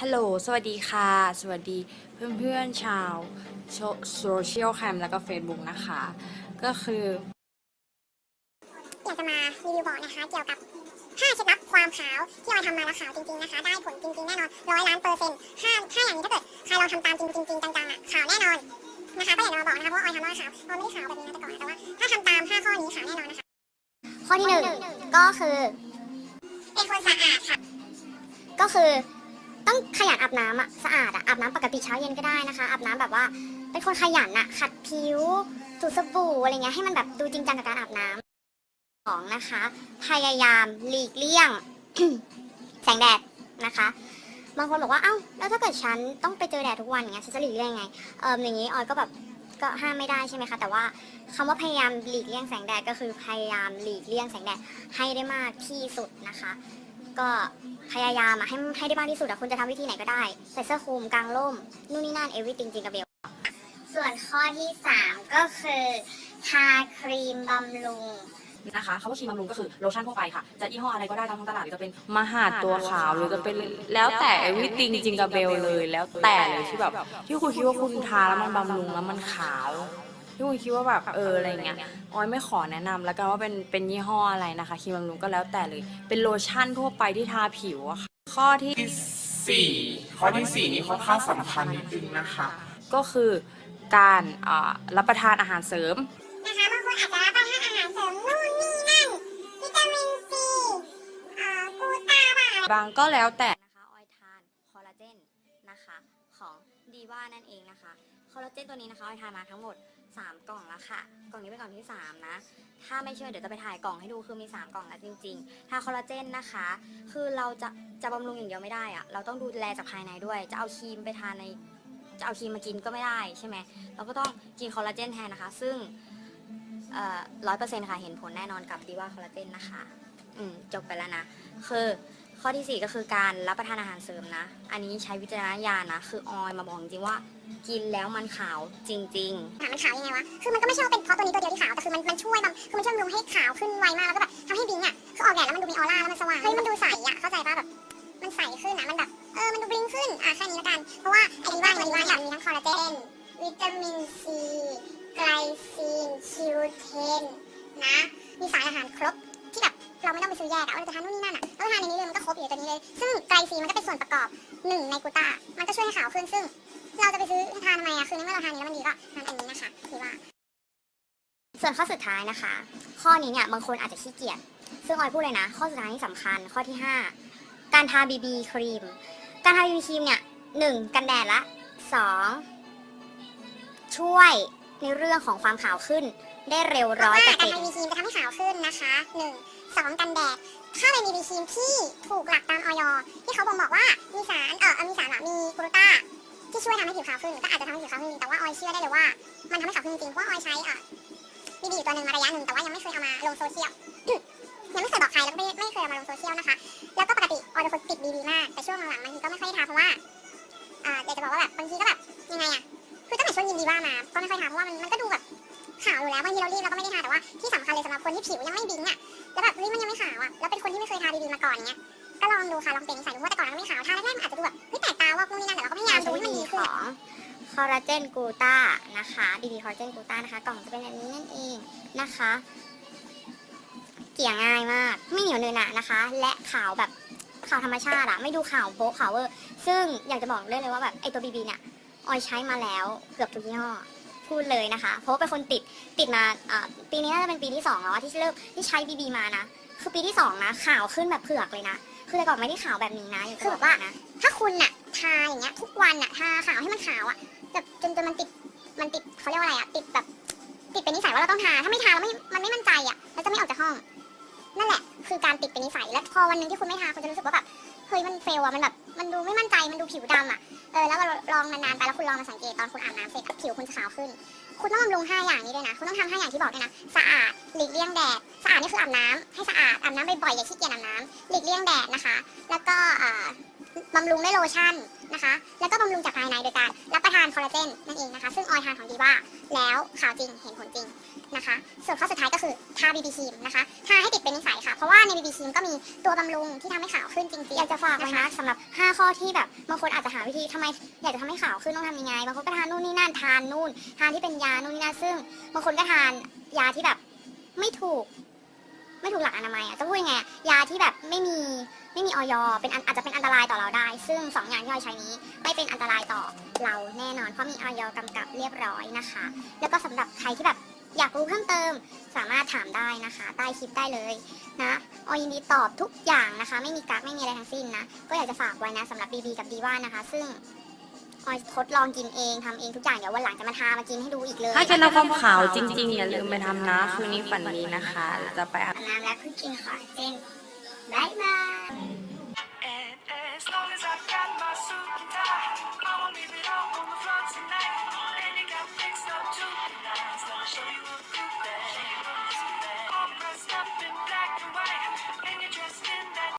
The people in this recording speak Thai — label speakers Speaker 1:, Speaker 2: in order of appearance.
Speaker 1: ฮัลโหล สวัสดีค่ะ สวัสดีเพื่อนๆชาวโซเชียลแคมแล้วก็ Facebook นะคะ ก็คือ
Speaker 2: อยากจะมารีวิวบอกนะคะ เกี่ยวกับ 5 เคล็ดลับความขาวที่ออยทำมาแล้วขาวจริงๆนะคะ ได้ผลจริงๆ แน่นอนร้อยล้านเปอร์เซ็นต์ห้าถ้าอย่างนี้ถ้าเกิดใครลองทำตามจริงๆจริงๆจังๆอะขาวแน่นอนนะคะก็อยากจะมาบอกนะคะเพราะว่าออยทำแล้วขาวออยไม่ได้ขาวแบบนี้นะแต่ก่อนนะแต่ว่าถ้าทำตาม 5 ข้อนี้ขาวแน่นอนนะคะ
Speaker 3: ข้อที่หนึ่งก็คือ
Speaker 2: เป็นคนสะอาดค่ะ
Speaker 3: ก็คือ ต้องขยันอาบน้ำอะสะอาดอะอาบน้ำปกติเช้าเย็นก็ได้นะคะอาบน้ำแบบว่า เป็นคนขยันอะขัดผิวถูสบู่อะไรเงี้ยให้มันแบบดูจริงจังกับการอาบน้ำสองนะคะ พยายามหลีกเลี่ยง แสงแดดนะคะบางคนบอกว่าเอ้าแล้วถ้าเกิดฉันต้องไปเจอแดดทุกวันอย่างเงี้ยฉันจะหลีกเลี่ยงยังไงเอออย่างนี้ออยก็แบบก็ห้ามไม่ได้ใช่ไหมคะแต่ว่าคำว่าพยายามหลีกเลี่ยงแสงแดดก็คือพยายามหลีกเลี่ยงแสงแดดให้ได้มากที่สุดนะคะ ก็พยายามอะให้ให้ได้มากที่สุดอะคุณจะทำวิธีไหนก็ได้ ใส่เสื้อคลุมกลางร่มนู่นนี่นั่น everything จริงกับเบล ส่วนข้อที่ 3 ก็คือทาครีมบำรุง
Speaker 4: นะคะคำว่าครีมบำรุงก็คือโลชั่นทั่วไปค่ะ จะยี่ห้ออะไรก็ได้ตามท้องตลาดหรือจะเป็น
Speaker 1: มหาดตัวขาวหรือจะเป็นแล้วแต่ everything จริงกับเบลเลยแล้วแต่เลยที่แบบที่คุณคิดว่าคุณทาแล้วมันบำรุงแล้วมันขาว ที่คุณคิดว่าแบบเอออะไรเงี้ยออยไม่ขอแนะนำแล้วกันว่าเป็นเป็นยี่ห้ออะไรนะคะครีมบำรุงก็แล้วแต่เลย เป็นโลชั่นทั่วไปที่ทาผิวอะค่ะข้อที่
Speaker 5: ที่สี่ข้อที่สี่นี้ค่อนข้างสำคัญนิดนึงนะคะ
Speaker 1: ก็คือการอ่ารับประทานอาหารเสริม
Speaker 2: นะคะบางคนอาจจะรับประทานอาหารเสริมนู่นนี่นั่น วิตามินซีเอ่อกูตาบ้างอะไร
Speaker 1: บางก็แล้วแต่
Speaker 3: นะคะออยทานคอลลาเจนนะคะของดีว่านั่นเองนะคะ คอลลาเจนตัวนี้นะคะออยทานมาทั้งหมด 3 กล่องแล้วค่ะ กล่องนี้เป็นกล่องที่ 3 นะ ถ้าไม่เชื่อเดี๋ยวจะไปถ่ายกล่องให้ดูคือมี 3 กล่องแล้วจริงๆถ้าคอลลาเจนนะคะ คือเราจะจะบำรุงอย่างเดียวไม่ได้อะเราต้องดูแลจากภายในด้วย จะเอาครีมไปทานใน จะเอาครีมมากินก็ไม่ได้ใช่ไหมเราก็ต้องกินคอลลาเจนแทนนะคะ ซึ่งร้อยเปอร์เซ็นต์ค่ะ เห็นผลแน่นอนกับดีว่าคอลลาเจนนะคะ อืม จบไปแล้วนะ คือ ข้อที่ 4 ก็คือการรับประทานอาหารเสริมนะ อันนี้ใช้วิจารณญาณนะ คือออยมาบอกจริงๆว่า กินแล้วมันขาวจริง
Speaker 2: ถามมันขาวยังไงวะ คือมันก็ไม่ใช่ว่าเป็นเพราะตัวนี้ตัวเดียวที่ขาว แต่คือมันมันช่วยแบบคือมันช่วยบำรุงให้ขาวขึ้นไวมาก แล้วก็แบบทำให้บิงอะ คือออกแดดแล้วมันดูมีออร่าแล้วมันสว่าง เฮ้ยมันดูใสอะ เข้าใจป่ะแบบ มันใสขึ้นอะมันแบบ เออ มันดูบลิงขึ้น อะแค่นี้ละกัน เพราะว่าไอ้ดีว่ามันดีว่าอย่างมีทั้งคอลลาเจน วิตามินซีไกลซีนคิวเทนนะ มีสารอาหารครบที่แบบเราไม่ต้องไปซื้อแยกอะว่าเราจะทานนู่นนี่นั่นอะ เราทานในนี้เลยมันก็ครบอยู่ตัวนี้เลย ซึ่งไกลซีมันก็เป็นส่วนประกอบหนึ่งในกูตามันก็ช่วยให้ขาวขึ้น ซึ่ง เราจะไปซื้อทานทำไมอะคือในเมื่อเราทานนี้แล้วมันดีก็ทานอันนี้นะคะคือว่า
Speaker 3: ส่วนข้อสุดท้ายนะคะ ข้อนี้เนี่ยบางคนอาจจะขี้เกียจ ซึ่งออยพูดเลยนะ ข้อสุดท้ายที่สำคัญ ข้อที่ 5 การทาบีบีครีม การทาบีบีครีมเนี่ยหนึ่งกันแดดละสองช่วยในเรื่องของความขาวขึ้น ได้เร็วร้อย
Speaker 2: ว่า
Speaker 3: เปอร์
Speaker 2: การ
Speaker 3: เซ็น
Speaker 2: ทำ
Speaker 3: ต์
Speaker 2: บีบีครีมจะทำให้ขาวขึ้นนะคะหนึ่งสองกันแดดถ้าเป็นบีครีมที่ถูกหลักตามออยที่เขาบอกบอกว่ามีสารเออมีสารมีกลูตาที่ช่วยทำให้ผิวขาวขึ้นก็อาจจะทำให้ผิวขาวขึ้นแต่ว่าออยเชื่อได้เลยว่า มันทำให้ขาวขึ้นจริงเพราะออยใช้บีบีอยู่ตัวหนึ่งมาระยะหนึ่งแต่ว่ายังไม่เคยเอามาลงโซเชียลยังไม่เคยบอกใครแล้วก็ไม่ไม่เคยเอามาลงโซเชียลนะคะแล้วก็ปกติออยเป็นคนติดบีบีมากแต่ช่วงหลังๆบางทีก็ไม่ค่อยได้ทาเพราะว่าเอออยากจะบอกว่าแบบบางทีก็แบบยังไงอะคือตั้งแต่ช่วงยินดีว่ามาก็ไม่ค่อยทาเพราะว่ามันมันก็ดูแบบ ขาวอยู่แล้วบางทีเรารีบเราก็ไม่ได้ทาแต่ว่าที่สำคัญเลยสำหรับคนที่ผิวยังไม่บิงอะแล้วแบบเฮ้ยมันยังไม่ขาวอะแล้วเป็นคนที่ไม่เคยทาดีๆมาก่อนเนี้ยก็ลองดูค่ะลองเป็นนิสัยดูว่าแต่ก่อนเราไม่ขาวทาแรกๆมันอาจจะดูแบบเฮ้ยแปลกตาว่าพวกนี้นั่นแต่เราก็พยายามดูให้มันดี
Speaker 3: ขึ้
Speaker 2: น
Speaker 3: องคอลลาเจนกูต้านะคะดีดีคอลลาเจนกูต้านะคะ กล่องจะเป็นแบบนี้นั่นเองนะคะ เกี่ยง่ายมาก ไม่เหนียวเนอะหนะนะคะ และขาวแบบขาวธรรมชาติอะไม่ดูขาวโบ๊ะขาวเวอร์ซึ่งอยากจะบอกเลยเลยว่าแบบไอตัวบีบีเนี่ยออยใช้มาแล้วเกือบทุกยี่ห้อ พูดเลยนะคะ เพราะว่าเป็นคนติดติดมาปีนี้น่าจะเป็นปีที่สองแล้วที่เลิกที่ใช้บีบีมานะคือปีที่สองนะขาวขึ้นแบบเผือกเลยนะคือแต่ก่อนไม่ได้ขาวแบบนี้นะอยากจะบว่านะ
Speaker 2: ถ้าคุณน่ะทาอย่างเงี้ยทุกวันน่ะทาขาวให้มันขาวอะแบบจนจนมันติดมันติดเขาเรียกว่าอะไรอะติดแบบติดเป็นนิสัยว่าเราต้องทาถ้าไม่ทาแล้วไม่มันไม่มั่นใจอะเราจะไม่ออกจากห้อง นั่นแหละ คือการติดเป็นนิสัยแล้วพอวันหนึ่งที่คุณไม่ทาคุณจะรู้สึกว่าแบบเฮ้ยมันเฟลอะมันแบบ มันดูไม่มั่นดูผิวดำอะ เออแล้วก็ลองนานๆไปแล้วคุณลองมาสังเกตตอนคุณอาบน้ำเสร็จผิวคุณจะขาวขึ้น คุณต้องบำรุงห้อย่างนี้ด้วยนะ คุณต้องทำห้าอย่างที่บอกด้วยนะ สะอาด หลีกเลี่ยงแดด สะอาดนี่คืออาบน้ำให้สะอาด อาบน้ำบ่อยๆอย่าขี้เกียจอาบน้ำหลีกเลี่ยงแดดนะคะ แล้วก็ บำรุงด้วยโลชั่นนะคะ แล้วก็บำรุงจากภายในโดยการรับประทานคอลลาเจนนั่นเองนะคะ ซึ่งออยทานของดีว่าแล้วขาวจริงเห็นผลจริงนะคะ ส่วนข้อสุดท้ายก็คือทาบีบีครีมนะคะ ทาให้ติดเป็นนิสัยค่ะ เพราะว่าในบีบีครีมก็มีตัวบำรุงที่ทำให้ขาวขึ้นจริงๆ
Speaker 3: อยากจะฝากไว้นะสำหรับ 5 ข้อที่แบบบางคนอาจจะหาวิธีทำไมอยากจะทำให้ขาวขึ้นต้องทำยังไง บางคนก็ทานนู่นนี่นั่นทานนู่น ทานที่เป็นยานู่นนี่นั่น ซึ่งบางคนก็ทานยาที่แบบไม่ถูก ไม่ถูกหลักอนามัยอะจะพูดยังไงอะยาที่แบบไม่มีไม่มีออยเป็นอันอาจจะเป็นอันตรายต่อเราได้ ซึ่งสองอย่างที่ออยใช้นี้ไม่เป็นอันตรายต่อเราแน่นอน เพราะมีออยกำกับเรียบร้อยนะคะ แล้วก็สำหรับใครที่แบบอยากรู้เพิ่มเติมสามารถถามได้นะคะ ใต้คลิปได้เลยนะออยยินดีตอบทุกอย่างนะคะ ไม่มีกักไม่มีอะไรทั้งสิ้นนะ ก็อยากจะฝากไว้นะสำหรับบีบีกับดีว่านะคะ ซึ่งออยทดลองกินเองทำเองทุกอย่างเดี๋ยววันหลังจะมาทามากินให้ดูอีกเลย
Speaker 1: ถ้าเคล็ดลับความขาวจริงๆอย่าลืมไปทำนะคืนนี้ฝันดีนะคะ จะไปอาบ
Speaker 3: อาบน้ำแล้วเพิ่งกินคอลลาเจน Bye bye.